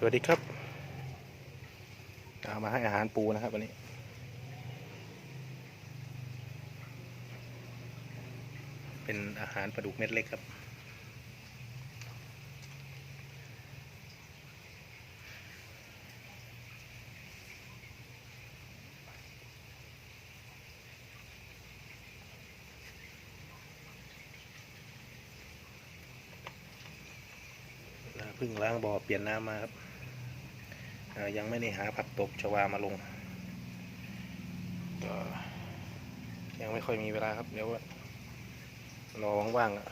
สวัสดีครับเอามาให้อาหารปูนะครับวันนี้ เป็นอาหารปลาดุกเม็ดเล็กครับ เพิ่งล้างบ่อเปลี่ยนน้ำมาครับ ยังไม่ได้หาผักตบชวามาลงก็ยังไม่ค่อยมีเวลาครับ เดี๋ยวรอว่างๆอะ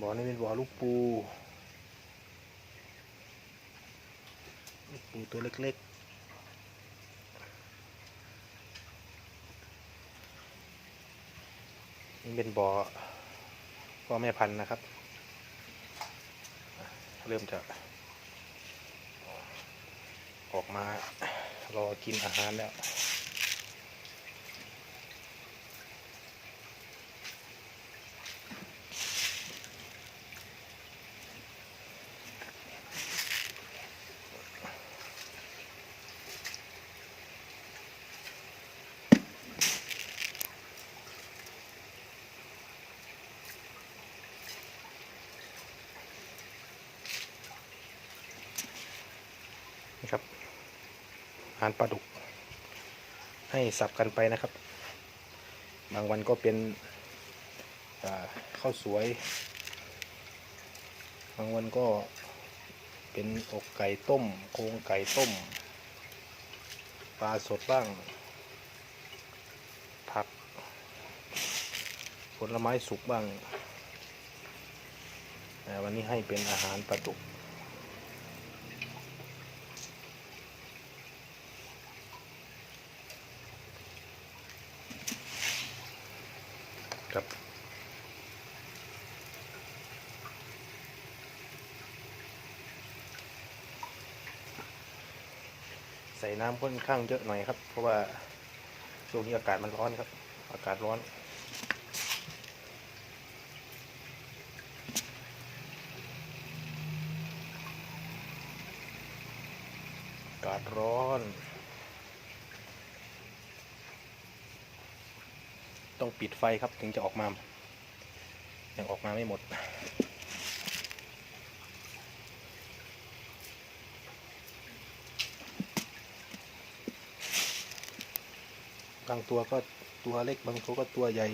บ่อนี้เป็นบ่อลูกปูลูกปูตัวเล็กๆนี่เป็นบ่อพ่อแม่พันธุ์นะครับ เริ่มจะออกมารอกินอาหารแล้ว หารปลาดุก ให้สับกันไปนะครับ บางวันก็เป็นข้าวสวย บางวันก็เป็นอกไก่ต้ม โครงไก่ต้ม ปลาสดบ้าง ผัก ผลไม้สุกบ้างแต่วันนี้ให้เป็นอาหารปลาดุก ใส่น้ำค่อนข้างเยอะหน่อยครับ เพราะว่าช่วงนี้อากาศมันร้อนครับ อากาศร้อนอากาศร้อน ต้องปิดไฟครับถึงจะออกมายังออกมาไม่หมด บางตัวก็ตัวเล็กบางตัวก็ตัวใหญ่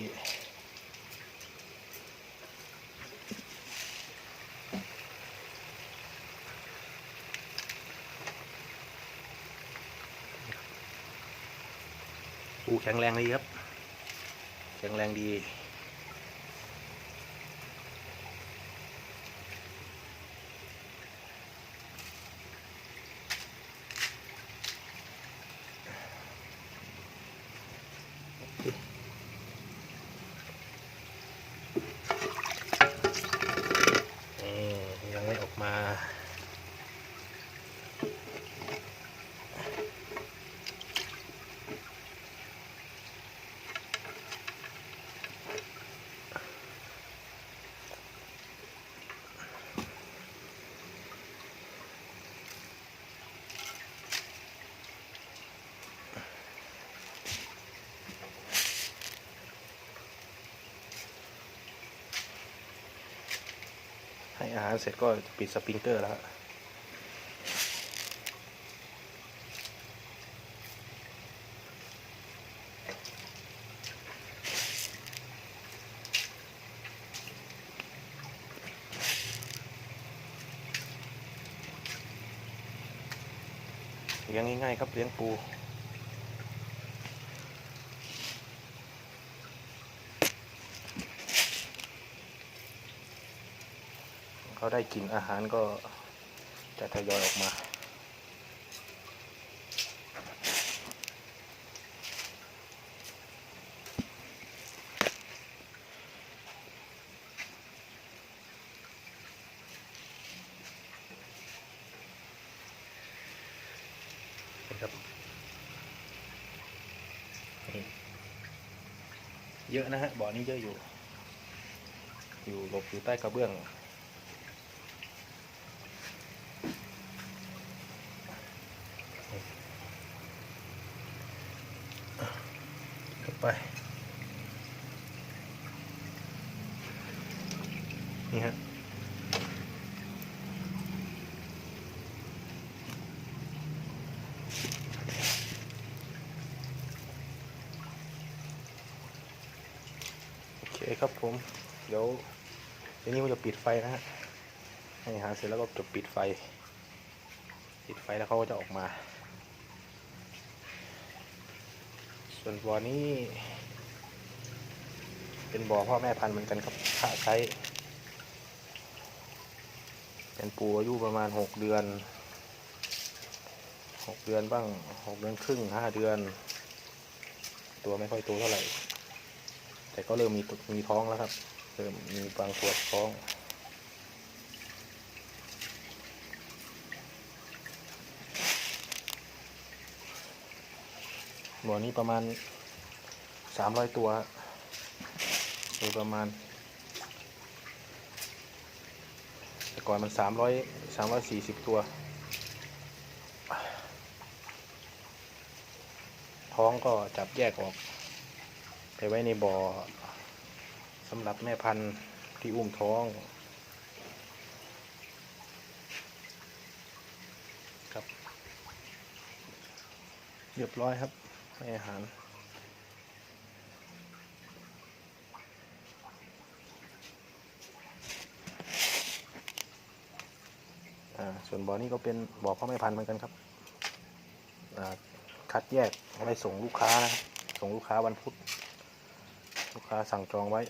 ปูแข็งแรงดีครับ แข็งแรงดี นี่ยังไม่ออกมา ให้อาหารเสร็จก็ปิดสปริงเกอร์แล้วฮะเลี้ยงง่ายๆครับเลี้ยงปู เขาได้กินอาหารก็จะทยอยออกมานะครับเยอะนะฮะบ่อนี้เยอะอยู่ อยู่หลบอยู่ใต้กระเบื้อง ไปนี่ฮะโอเคครับผม เดี๋ยวเดี๋ยวนี้ผมจะปิดไฟนะฮะให้หาเสร็จแล้วก็จะปิดไฟ ปิดไฟแล้วเขาก็จะออกมา ส่วนบ่อนี้ เป็นบ่อพ่อแม่พันธุ์เหมือนกันครับค่าใช้เป็นปูอายุประมาณหกเดือนหกเดือนบ้างหกเดือนครึ่งห้าเดือน ตัวไม่ค่อยโตเท่าไหร่ แต่ก็เริ่มมีมีท้องแล้วครับ เริ่มมีบางตัวท้อง บ่อนี้ประมาณสามร้อยตัวโดยประมาณ แต่ก่อนมันสามร้อยสามร้อยสี่สิบตัว ท้องก็จับแยกออก ไปไว้ในบ่อสำหรับแม่พันธุ์ที่อุ้มท้องครับ เรียบร้อยครับ ให้อาหารส่วนบ่อนี้ก็เป็นบ่อพ่อแม่พันธุ์เหมือนกันครับ คัดแยกเอาไว้ส่งลูกค้านะครับ ส่งลูกค้าวันพุธ ลูกค้าสั่งจองไว้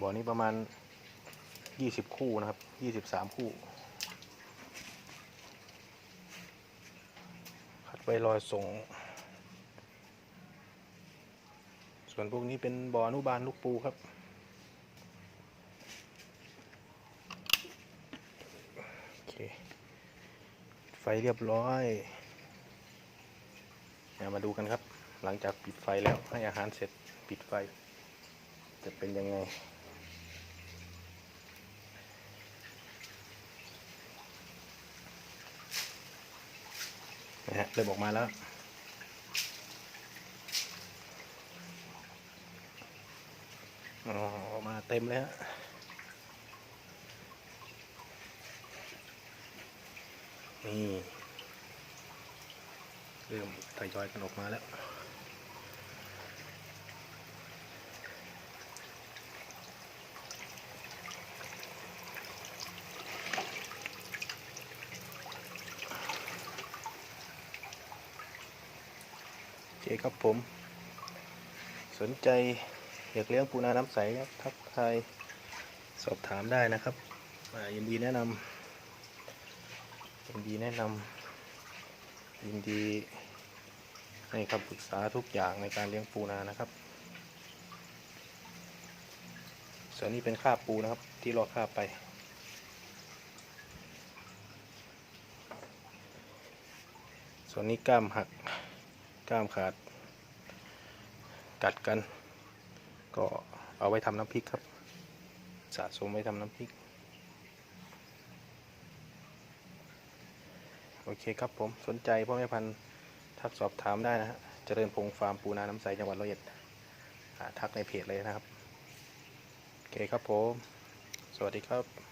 บ่อนี้ประมาณยี่สิบคู่นะครับยี่สิบสามคู่ คัด ไว้รอส่ง ส่วนพวกนี้เป็นบ่ออนุบาลลูกปูครับ โอเค ไฟเรียบร้อยเดี๋ยวมาดูกันครับ หลังจากปิดไฟแล้วให้อาหารเสร็จปิดไฟ จะเป็นยังไง นะฮะเริ่มออกมาแล้ว อ๋อออกมาเต็มเลยฮะนี่ เริ่มทยอยกันออกมาแล้ว คครับผม สนใจอยากเลี้ยงปูนาน้ำใสครับทักทายสอบถามได้นะครับยินดีแนะนำยินดีแนะนำยินดีให้คำปรึกษาทุกอย่างในการเลี้ยงปูนานะครับ ส่วนนี้เป็นค่าปูนะครับที่รอค่าไปส่วนนี้กล้ามหัก กล้ามขาด กัดกัน ก็เอาไว้ทำน้ำพริกครับ สะสมไว้ทำน้ำพริก โอเคครับผมสนใจพ่อแม่พันธุ์ทักสอบถามได้นะฮะ เจริญพงษ์ฟาร์มปูนาน้ำใสจังหวัดร้อยเอ็ดทักในเพจเลยนะครับ โอเคครับผม สวัสดีครับ